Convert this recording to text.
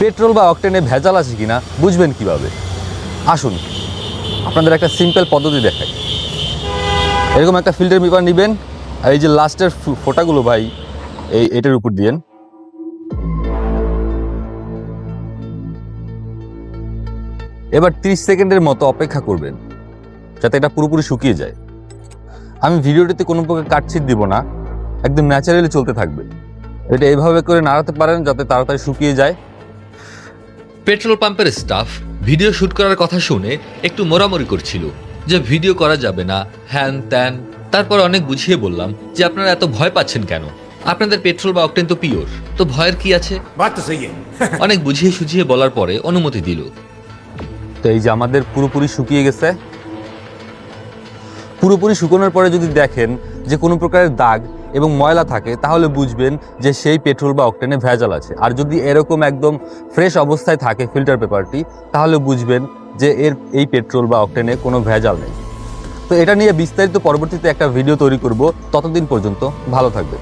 Petrol বা অকটেনে ভেজাল আছে কি না বুঝবেন কীভাবে? আসুন, আপনাদের একটা সিম্পল পদ্ধতি দেখাই। এরকম একটা ফিল্টার পেপার নেবেন, আর এই যে লাস্টের ফোটাগুলো ভাই, এই এটার উপর দিয়েন। এবার 30 সেকেন্ডের মতো অপেক্ষা করবেন, যাতে এটা পুরোপুরি শুকিয়ে যায়। আমি ভিডিওটিতে কোনো প্রকার কাটছিট দিব না, একদম ন্যাচারালি চলতে থাকবে। এটা এইভাবে করে নাড়াতে পারেন, যাতে তাড়াতাড়ি শুকিয়ে যায়। পেট্রোল পাম্পের স্টাফ ভিডিও শ্যুট করার কথা শুনে একটু মোরামরি করছিল যে ভিডিও করা যাবে না হ্যান ত্যান। তারপর অনেক বুঝিয়ে বললাম যে আপনারা এত ভয় পাচ্ছেন কেন? আপনাদের পেট্রোল বা অকটেন তো পিওর তো ভয়ের কি আছে? অনেক বুঝিয়ে সুঝিয়ে বলার পরে অনুমতি দিল। তো এই যে আমাদের পুরোপুরি শুকিয়ে গেছে পুরোপুরি শুকোনোর পরে যদি দেখেন যে কোনো প্রকারের দাগ এবং ময়লা থাকে, তাহলে বুঝবেন যে সেই পেট্রোল বা অকটেনে ভেজাল আছে। আর যদি এরকম একদম ফ্রেশ অবস্থায় থাকে ফিল্টার পেপারটি, তাহলে বুঝবেন যে এর এই পেট্রোল বা অকটেনে কোনো ভেজাল নেই। তো এটা নিয়ে বিস্তারিত পরবর্তীতে একটা ভিডিও তৈরি করব। ততদিন পর্যন্ত ভালো থাকবে